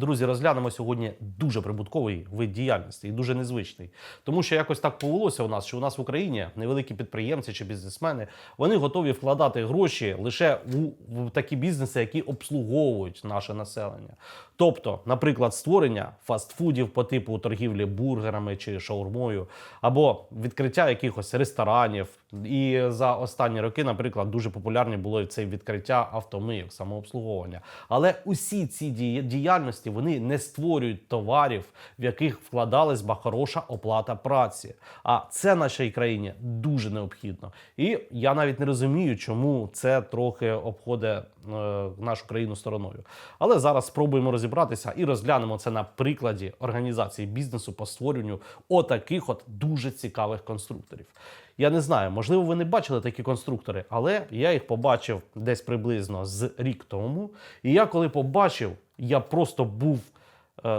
Друзі, розглянемо сьогодні дуже прибутковий вид діяльності і дуже незвичний. Тому що якось так повелося у нас, що у нас в Україні невеликі підприємці чи бізнесмени вони готові вкладати гроші лише в такі бізнеси, які обслуговують наше населення. Тобто, наприклад, створення фастфудів по типу торгівлі бургерами чи шаурмою, або відкриття якихось ресторанів. І за останні роки, наприклад, дуже популярні було це відкриття автомийок, самообслуговування. Але усі ці діяльності вони не створюють товарів, в яких вкладалась би хороша оплата праці. А це нашій країні дуже необхідно. І я навіть не розумію, чому це трохи обходить е, нашу країну стороною. Але зараз спробуємо розібратися і розглянемо це на прикладі організації бізнесу по створенню отаких от дуже цікавих конструкторів. Я не знаю, можливо, ви не бачили такі конструктори, але я їх побачив десь приблизно з рік тому. І я коли побачив, я просто був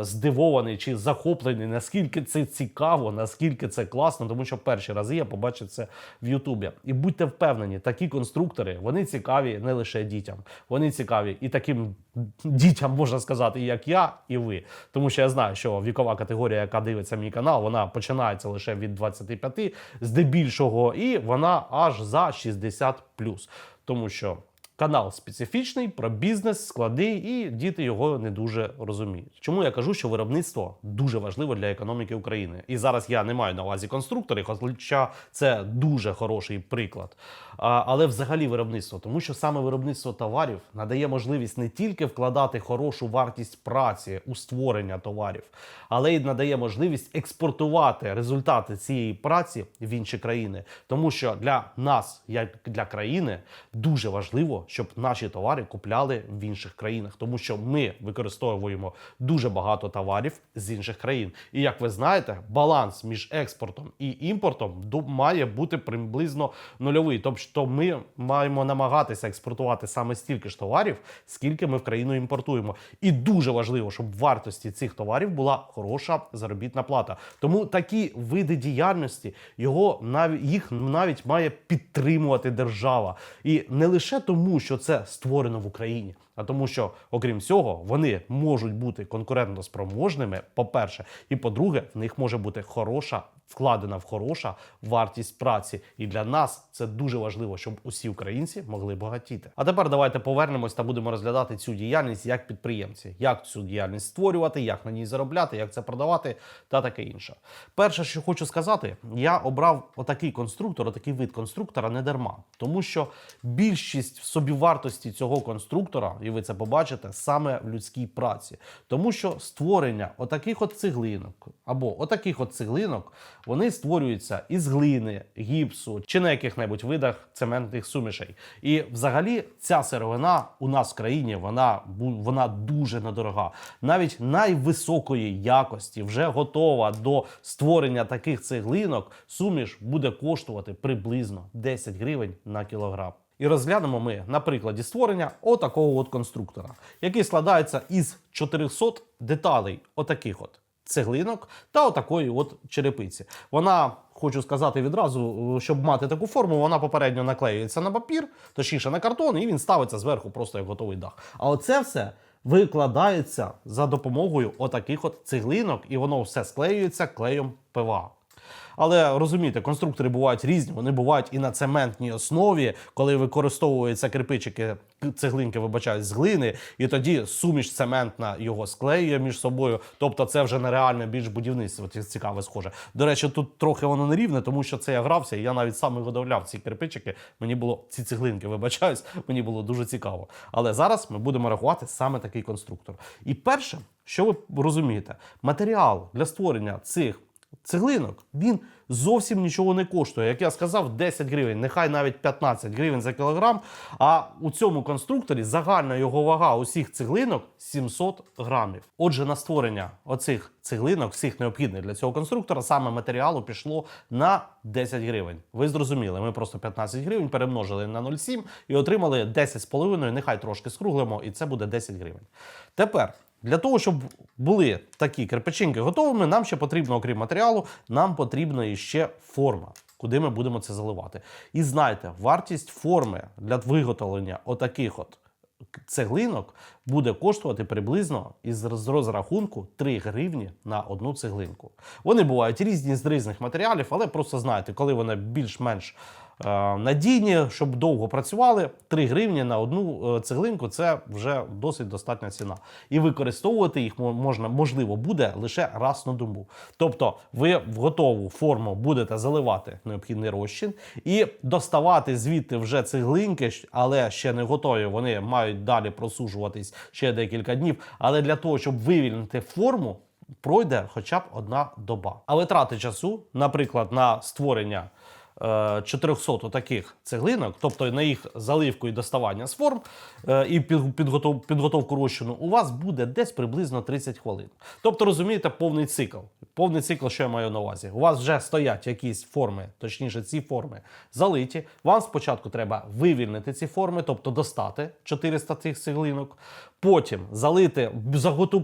здивований чи захоплений, наскільки це цікаво, наскільки це класно, тому що перші рази я побачив це в Ютубі. І будьте впевнені, такі конструктори вони цікаві не лише дітям, вони цікаві і таким дітям можна сказати, як я і ви. Тому що я знаю, що вікова категорія, яка дивиться мій канал, вона починається лише від 25, здебільшого, і вона аж за 60 Тому що Канал специфічний про бізнес, склади, і діти його не дуже розуміють. Чому я кажу, що виробництво дуже важливо для економіки України? І зараз я не маю на увазі конструкторів, хоча це дуже хороший приклад. А, але взагалі виробництво, тому що саме виробництво товарів надає можливість не тільки вкладати хорошу вартість праці у створення товарів, але й надає можливість експортувати результати цієї праці в інші країни. Тому що для нас, як для країни, дуже важливо, щоб наші товари купляли в інших країнах, тому що ми використовуємо дуже багато товарів з інших країн. І як ви знаєте, баланс між експортом і імпортом має бути приблизно нульовий. Тобто ми маємо намагатися експортувати саме стільки ж товарів, скільки ми в країну імпортуємо. І дуже важливо, щоб в вартості цих товарів була хороша заробітна плата. Тому такі види діяльності його навіть їх навіть має підтримувати держава. І не лише тому, що це створено в Україні, а тому, що, окрім цього, вони можуть бути конкурентоспроможними, по-перше, і по-друге, в них може бути хороша, вкладена в хороша вартість праці. І для нас це дуже важливо, щоб усі українці могли багатіти. А тепер давайте повернемось та будемо розглядати цю діяльність як підприємці, як цю діяльність створювати, як на ній заробляти, як це продавати та таке інше. Перше, що хочу сказати, я обрав отакий конструктор, отакий вид конструктора не дарма, тому що більшість собівартості цього конструктора, і ви це побачите, саме в людській праці, тому що створення отаких от цеглинок або отаких от цеглинок вони створюються із глини, гіпсу чи на яких-небудь видах цементних сумішей. І взагалі ця сировина у нас в країні вона, вона дуже недорога. Навіть найвисокої якості вже готова до створення таких цеглинок. Суміш буде коштувати приблизно 10 гривень на кілограм. І розглянемо ми на прикладі створення отакого от конструктора, який складається із 400 деталей, отаких от цеглинок та отакої от черепиці. Вона, хочу сказати відразу, щоб мати таку форму, вона попередньо наклеюється на папір, точніше на картон, і він ставиться зверху просто як готовий дах. А оце все викладається за допомогою отаких от цеглинок, і воно все склеюється клеєм ПВА. Але розумієте, конструктори бувають різні. Вони бувають і на цементній основі, коли використовуються кирпичики, цеглинки вибачають з глини, і тоді суміш цементна його склеює між собою. Тобто це вже нереальне більш будівництво ці- цікаве схоже. До речі, тут трохи воно не рівне, тому що це я грався, і я навіть сам виготовляв ці кирпичики. Мені було ці цеглинки, вибачаюсь, мені було дуже цікаво. Але зараз ми будемо рахувати саме такий конструктор. І перше, що ви розумієте, матеріал для створення цих цеглинок, він зовсім нічого не коштує. Як я сказав, 10 гривень, нехай навіть 15 гривень за кілограм. А у цьому конструкторі загальна його вага усіх цеглинок 700 грамів. Отже, на створення оцих цеглинок, всіх необхідних для цього конструктора, саме матеріалу пішло на 10 гривень. Ви зрозуміли, ми просто 15 гривень перемножили на 0,7 і отримали 10,5, нехай трошки скруглимо, і це буде 10 гривень. Тепер. Для того, щоб були такі кирпичинки готовими, нам ще потрібно, окрім матеріалу, нам потрібна іще форма, куди ми будемо це заливати. І знайте, вартість форми для виготовлення отаких от цеглинок буде коштувати приблизно із розрахунку 3 гривні на одну цеглинку. Вони бувають різні з різних матеріалів, але просто знаєте, коли вони більш-менш надійні, щоб довго працювали, 3 гривні на одну е, цеглинку це вже досить достатня ціна. І використовувати їх можна, можливо буде лише раз на добу. Тобто ви в готову форму будете заливати необхідний розчин і доставати звідти вже цеглинки, але ще не готові. Вони мають далі просушуватись ще декілька днів. Але для того, щоб вивільнити форму, пройде хоча б одна доба. А витрати часу, наприклад, на створення е, 400 таких цеглинок, тобто на їх заливку і доставання з форм е, і підготовку розчину, у вас буде десь приблизно 30 хвилин. Тобто, розумієте, повний цикл. Повний цикл, що я маю на увазі. У вас вже стоять якісь форми, точніше, ці форми залиті. Вам спочатку треба вивільнити ці форми, тобто достати 400 цих цеглинок. Потім залити,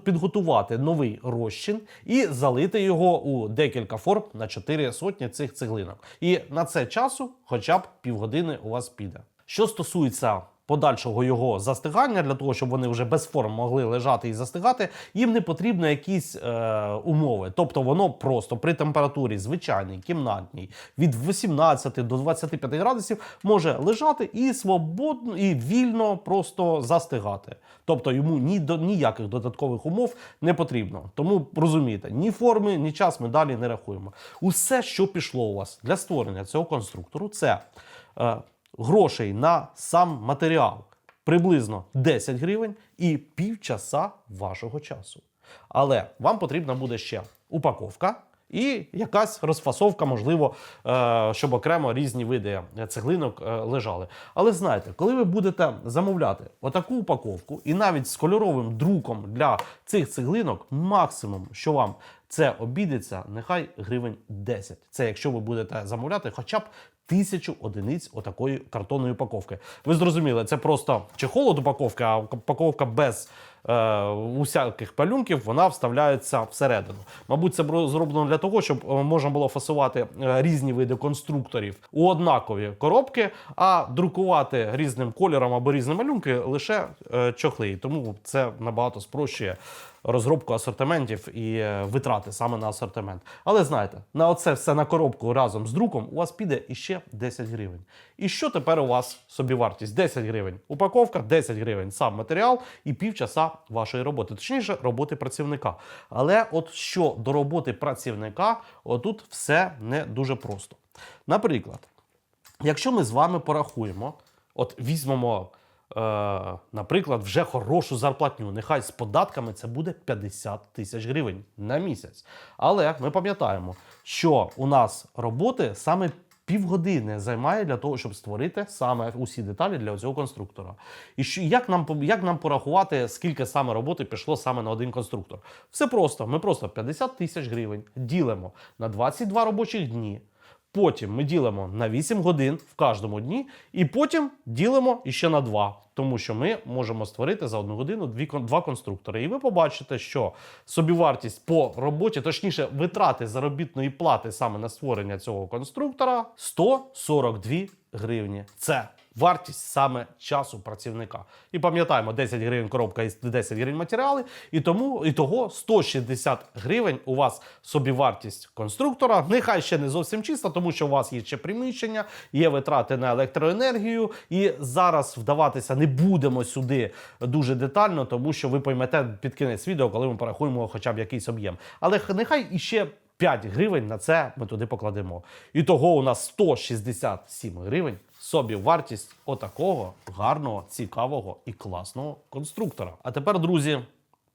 підготувати новий розчин і залити його у декілька форм на 4 сотні цих цеглинок. І на це часу хоча б півгодини у вас піде. Що стосується подальшого його застигання, для того, щоб вони вже без форм могли лежати і застигати, їм не потрібні якісь е, умови. Тобто воно просто при температурі звичайній, кімнатній, від 18 до 25 градусів може лежати і свободно, і вільно просто застигати. Тобто йому ні до ніяких додаткових умов не потрібно. Тому розумієте, ні форми, ні час ми далі не рахуємо. Усе, що пішло у вас для створення цього конструктору, це е, грошей на сам матеріал приблизно 10 гривень і півчаса вашого часу. Але вам потрібна буде ще упаковка. І якась розфасовка, можливо, е, щоб окремо різні види цеглинок е, лежали. Але знаєте, коли ви будете замовляти отаку упаковку, і навіть з кольоровим друком для цих цеглинок, максимум, що вам це обійдеться, нехай гривень 10. Це якщо ви будете замовляти хоча б тисячу одиниць отакої картонної упаковки. Ви зрозуміли, це просто чехол від упаковки, а упаковка без е, усяких палюнків вона вставляється всередину. Мабуть, це зроблено для того, щоб е, можна було фасувати е, різні види конструкторів у однакові коробки, а друкувати різним кольором або різні малюнки лише е, чохли. Тому це набагато спрощує розробку асортиментів і е, витрати саме на асортимент. Але знаєте, на оце все на коробку разом з друком у вас піде іще 10 гривень. І що тепер у вас собівартість? 10 гривень. Упаковка 10 гривень, сам матеріал і півчаса вашої роботи, точніше, роботи працівника. Але от що до роботи працівника, отут все не дуже просто. Наприклад, якщо ми з вами порахуємо, от візьмемо, наприклад, вже хорошу зарплатню, нехай з податками це буде 50 тисяч гривень на місяць. Але ми пам'ятаємо, що у нас роботи саме півгодини займає для того, щоб створити саме усі деталі для цього конструктора. І що, як, нам, як нам порахувати, скільки саме роботи пішло саме на один конструктор? Все просто. Ми просто 50 тисяч гривень ділимо на 22 робочих дні. Потім ми ділимо на 8 годин в кожному дні, і потім ділимо іще на 2, тому що ми можемо створити за одну годину дві, два конструктори. І ви побачите, що собівартість по роботі, точніше, витрати заробітної плати саме на створення цього конструктора 142 гривні. Це вартість саме часу працівника. І пам'ятаємо, 10 гривень коробка і 10 гривень матеріали, і тому і того 160 гривень у вас собівартість конструктора. Нехай ще не зовсім чиста, тому що у вас є ще приміщення, є витрати на електроенергію. І зараз вдаватися не будемо сюди дуже детально, тому що ви поймете під кінець відео, коли ми порахуємо хоча б якийсь об'єм. Але нехай іще 5 гривень на це ми туди покладемо. І того у нас 167 гривень собі вартість отакого гарного, цікавого і класного конструктора. А тепер, друзі,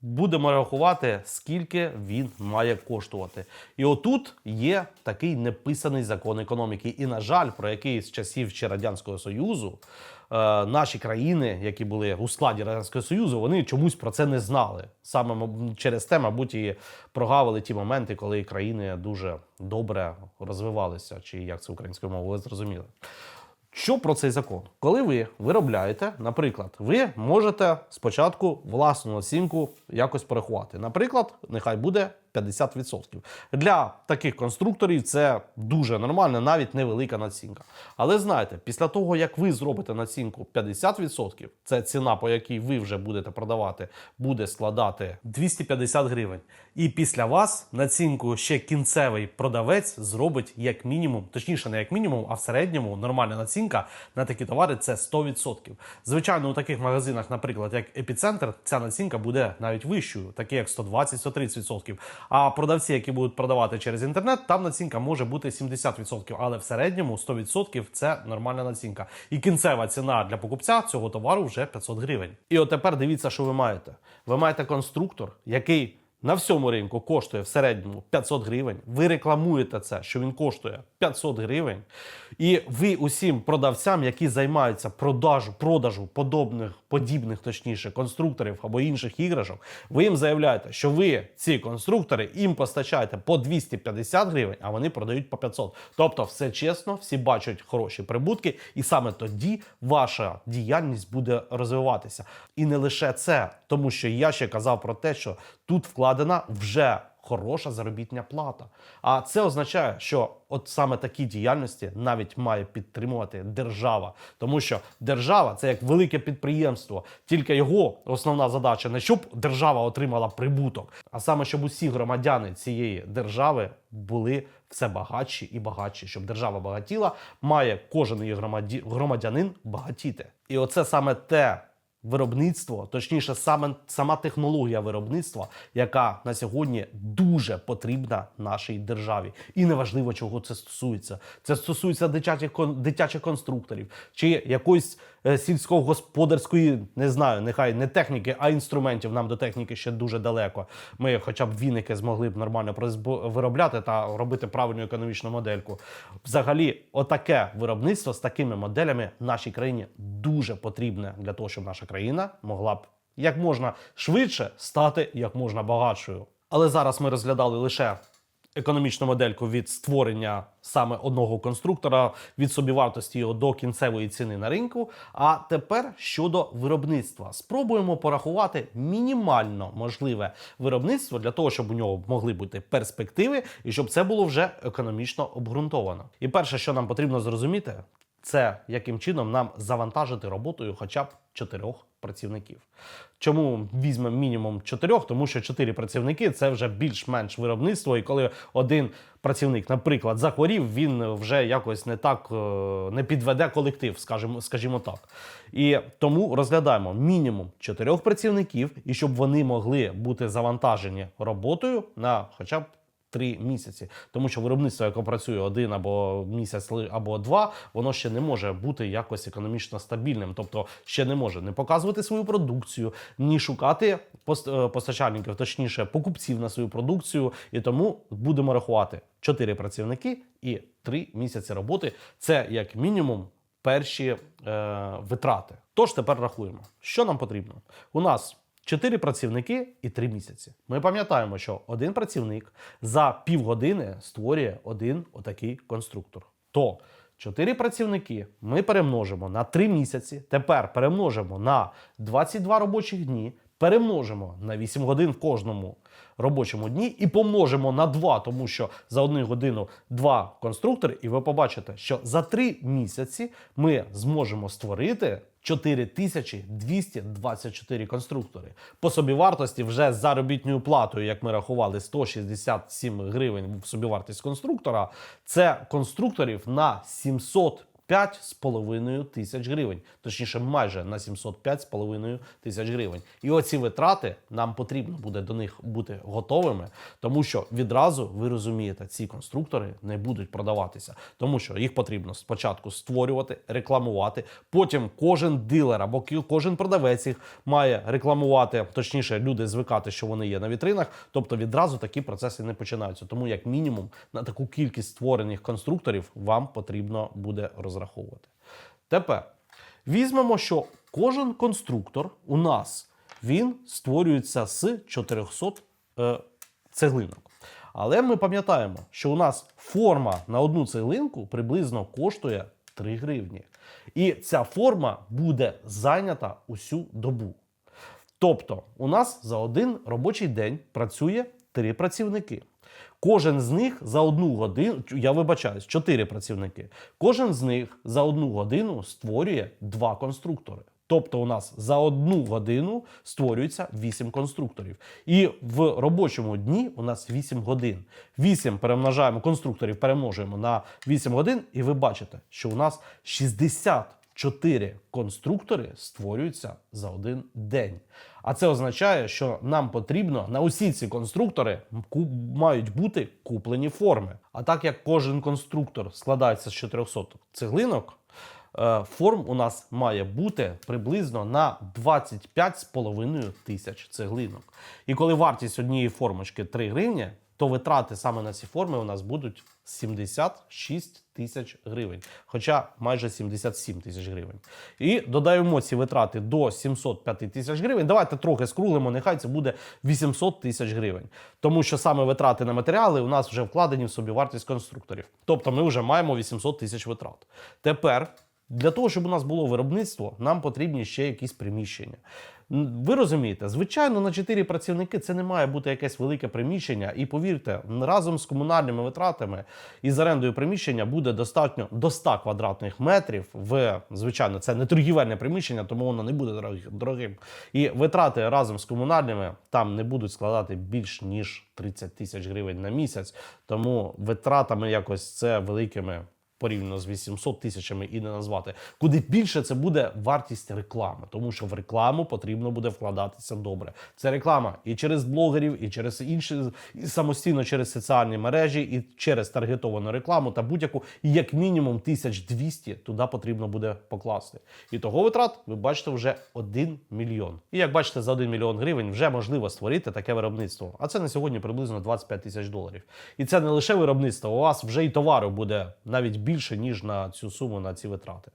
будемо рахувати, скільки він має коштувати. І отут є такий неписаний закон економіки. І, на жаль, про який з часів ще Радянського Союзу е, наші країни, які були у складі Радянського Союзу, вони чомусь про це не знали. Саме через те, мабуть, і прогавили ті моменти, коли країни дуже добре розвивалися, чи як це українською мовою, ви зрозуміли. Що про цей закон? Коли ви виробляєте, наприклад, ви можете спочатку власну оцінку якось порахувати. Наприклад, нехай буде 50%. Для таких конструкторів це дуже нормально, навіть невелика націнка. Але знаєте, після того, як ви зробите націнку 50%, це ціна, по якій ви вже будете продавати, буде складати 250 гривень. І після вас націнку ще кінцевий продавець зробить як мінімум, точніше, не як мінімум, а в середньому нормальна націнка на такі товари це 100%. Звичайно, у таких магазинах, наприклад, як епіцентр, ця націнка буде навіть вищою, такі як 120-130%. А продавці, які будуть продавати через інтернет, там націнка може бути 70%, але в середньому 100% це нормальна націнка. І кінцева ціна для покупця цього товару вже 500 гривень. І от тепер дивіться, що ви маєте. Ви маєте конструктор, який на всьому ринку коштує в середньому 500 гривень. Ви рекламуєте це, що він коштує 500 гривень. І ви усім продавцям, які займаються продажу, продажу подобних, подібних, точніше, конструкторів або інших іграшок, ви їм заявляєте, що ви ці конструктори їм постачаєте по 250 гривень, а вони продають по 500. Тобто, все чесно, всі бачать хороші прибутки, і саме тоді ваша діяльність буде розвиватися. І не лише це, тому що я ще казав про те, що тут вкладена вже хороша заробітня плата. А це означає, що от саме такі діяльності навіть має підтримувати держава, тому що держава це як велике підприємство, тільки його основна задача не щоб держава отримала прибуток, а саме щоб усі громадяни цієї держави були все багатші і багатші. Щоб держава багатіла, має кожен її громадянин багатіти. І оце саме те виробництво, точніше, саме сама технологія виробництва, яка на сьогодні дуже потрібна нашій державі. І неважливо, чого це стосується. Це стосується дитячих дитячих конструкторів чи якоїсь сільськогосподарської, не знаю, нехай не техніки, а інструментів. Нам до техніки ще дуже далеко. Ми, хоча б віники, змогли б нормально виробляти та робити правильну економічну модельку. Взагалі, отаке виробництво з такими моделями нашій країні дуже потрібне для того, щоб наша країна могла б як можна швидше стати як можна багатшою. Але зараз ми розглядали лише економічну модельку від створення саме одного конструктора від собівартості його до кінцевої ціни на ринку. А тепер щодо виробництва, спробуємо порахувати мінімально можливе виробництво для того, щоб у нього могли бути перспективи, і щоб це було вже економічно обґрунтовано. І перше, що нам потрібно зрозуміти, це яким чином нам завантажити роботою хоча б чотирьох працівників. Чому візьмемо мінімум чотирьох? Тому що чотири працівники це вже більш-менш виробництво. І коли один працівник, наприклад, захворів, він вже якось не так е, не підведе колектив, скажімо, скажімо так. І тому розглядаємо мінімум чотирьох працівників, і щоб вони могли бути завантажені роботою на хоча б. Три місяці, тому що виробництво, яке працює один або місяць або два, воно ще не може бути якось економічно стабільним, тобто ще не може не показувати свою продукцію, ні шукати е, постачальників, точніше покупців на свою продукцію. І тому будемо рахувати чотири працівники і три місяці роботи. Це як мінімум перші е, витрати. Тож тепер рахуємо, що нам потрібно. У нас 4 працівники і 3 місяці. Ми пам'ятаємо, що один працівник за півгодини створює один отакий конструктор. То 4 працівники ми перемножимо на 3 місяці. Тепер перемножимо на 22 робочих дні, перемножимо на 8 годин в кожному робочому дні і помножимо на 2, тому що за одну годину два конструктори, і ви побачите, що за 3 місяці ми зможемо створити 4224 конструктори. По собівартості вже з заробітною платою, як ми рахували, 167 гривень в собівартість конструктора. Це конструкторів на 700 5,5 тисяч гривень, точніше, майже на 705,5 тисяч гривень. І оці витрати нам потрібно буде до них бути готовими, тому що відразу ви розумієте, ці конструктори не будуть продаватися, тому що їх потрібно спочатку створювати, рекламувати. Потім кожен дилер або кожен продавець їх має рекламувати, точніше, люди звикати, що вони є на вітринах. Тобто відразу такі процеси не починаються. Тому, як мінімум, на таку кількість створених конструкторів вам потрібно буде розраховувати. Тепер візьмемо, що кожен конструктор у нас він створюється з 400 е, цеглинок. Але ми пам'ятаємо, що у нас форма на одну цеглинку приблизно коштує 3 гривні. І ця форма буде зайнята усю добу. Тобто, у нас за один робочий день працює три працівники. Кожен з них за одну годину, я вибачаюсь, чотири працівники. Кожен з них за одну годину створює два конструктори. Тобто у нас за одну годину створюється 8 конструкторів. І в робочому дні у нас 8 годин. 8 перемножаємо конструкторів, перемножуємо на 8 годин, і ви бачите, що у нас 64 конструктори створюються за один день. А це означає, що нам потрібно на усі ці конструктори мають бути куплені форми. А так як кожен конструктор складається з 400 цеглинок, е, форм у нас має бути приблизно на 25,5 тисяч цеглинок. І коли вартість однієї формочки 3 гривні, то витрати саме на ці форми у нас будуть 76 тисяч гривень, хоча майже 77 тисяч гривень. І додаємо ці витрати до 705 тисяч гривень. Давайте трохи скруглимо, нехай це буде 800 тисяч гривень. Тому що саме витрати на матеріали у нас вже вкладені в собі вартість конструкторів. Тобто ми вже маємо 800 тисяч витрат. Тепер для того, щоб у нас було виробництво, нам потрібні ще якісь приміщення. Ви розумієте, звичайно, на 4 працівники це не має бути якесь велике приміщення. І повірте, разом з комунальними витратами і з орендою приміщення буде достатньо до 100 квадратних метрів. В звичайно, це не торгівельне приміщення, тому воно не буде дорог- дорогим. І витрати разом з комунальними там не будуть складати більш ніж 30 тисяч гривень на місяць. Тому витратами якось це великими порівняно з 800 тисячами і не назвати. Куди більше це буде вартість реклами, тому що в рекламу потрібно буде вкладатися добре. Це реклама і через блогерів, і через інші і самостійно через соціальні мережі, і через таргетовану рекламу та будь-яку, і як мінімум 1200 туди потрібно буде покласти. І того витрат ви бачите вже 1 мільйон. І як бачите, за 1 мільйон гривень вже можливо створити таке виробництво. А це на сьогодні приблизно 25 тисяч доларів. І це не лише виробництво, у вас вже і товару буде навіть більше, ніж на цю суму, на ці витрати.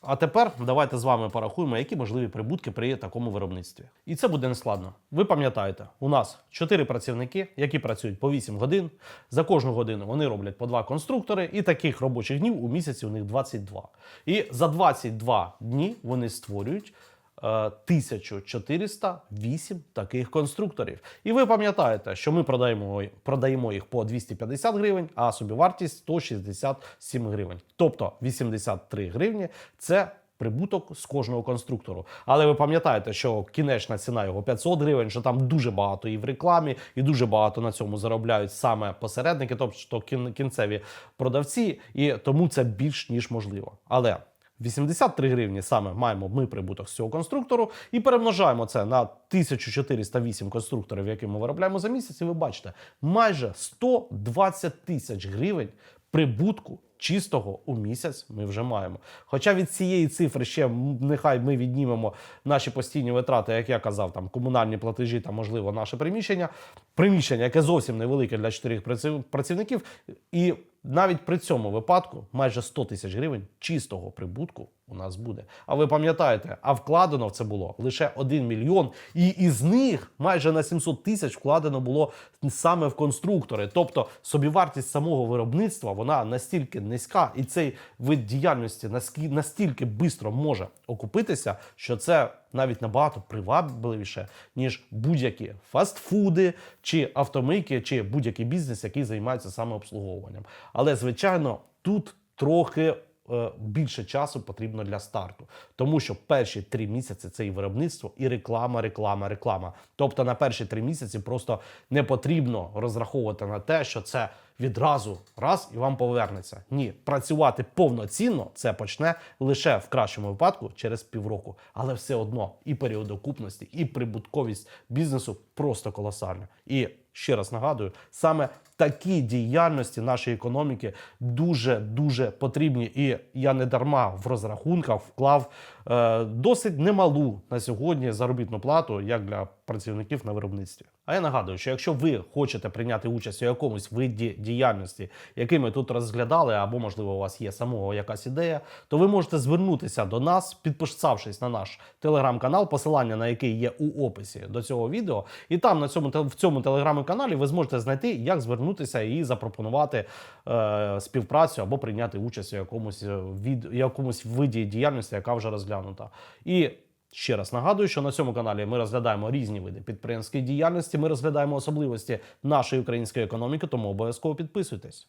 А тепер давайте з вами порахуємо, які можливі прибутки при такому виробництві. І це буде нескладно. Ви пам'ятаєте, у нас 4 працівники, які працюють по 8 годин. За кожну годину вони роблять по 2 конструктори, і таких робочих днів у місяці у них 22. І за 22 дні вони створюють. Е, 1408 таких конструкторів. І ви пам'ятаєте, що ми продаємо, продаємо їх по 250 гривень, а собівартість 167 гривень. Тобто 83 гривні це прибуток з кожного конструктору. Але ви пам'ятаєте, що кінечна ціна його 500 гривень, що там дуже багато і в рекламі, і дуже багато на цьому заробляють саме посередники, тобто кін- кінцеві продавці, і тому це більш ніж можливо. Але 83 гривні саме маємо ми прибуток з цього конструктору і перемножаємо це на 1408 конструкторів, які ми виробляємо за місяць. І ви бачите, майже 120 тисяч гривень прибутку чистого у місяць ми вже маємо. Хоча від цієї цифри ще нехай ми віднімемо наші постійні витрати, як я казав, там комунальні платежі та можливо наше приміщення. Приміщення, яке зовсім невелике для чотирьох праці- працівників, і навіть при цьому випадку майже 100 тисяч гривень чистого прибутку у нас буде. А ви пам'ятаєте, а вкладено в це було лише 1 мільйон, і із них майже на 700 тисяч вкладено було саме в конструктори. Тобто собівартість самого виробництва вона настільки низька, і цей вид діяльності настільки швидко може окупитися, що це навіть набагато привабливіше, ніж будь-які фастфуди чи автомийки, чи будь-який бізнес, який займається саме обслуговуванням. Але звичайно, тут трохи. Е, Більше часу потрібно для старту, тому що перші три місяці це і виробництво, і реклама, реклама, реклама. Тобто на перші три місяці просто не потрібно розраховувати на те, що це відразу раз і вам повернеться. Ні, працювати повноцінно це почне лише в кращому випадку через півроку. Але все одно і період окупності, і прибутковість бізнесу просто колосальна. І ще раз нагадую, саме такі діяльності нашої економіки дуже дуже потрібні. І я не дарма в розрахунках вклав е, досить немалу на сьогодні заробітну плату як для працівників на виробництві. А я нагадую, що якщо ви хочете прийняти участь у якомусь виді діяльності, який ми тут розглядали, або можливо у вас є самого якась ідея, то ви можете звернутися до нас, підписавшись на наш телеграм-канал, посилання на який є у описі до цього відео. І там на цьому в цьому телеграм-каналі ви зможете знайти, як звернутися і запропонувати е, співпрацю або прийняти участь у якомусь е, від якомусь виді діяльності, яка вже розглянута. І Ще раз нагадую, що на цьому каналі ми розглядаємо різні види підприємської діяльності. Ми розглядаємо особливості нашої української економіки, тому обов'язково підписуйтесь.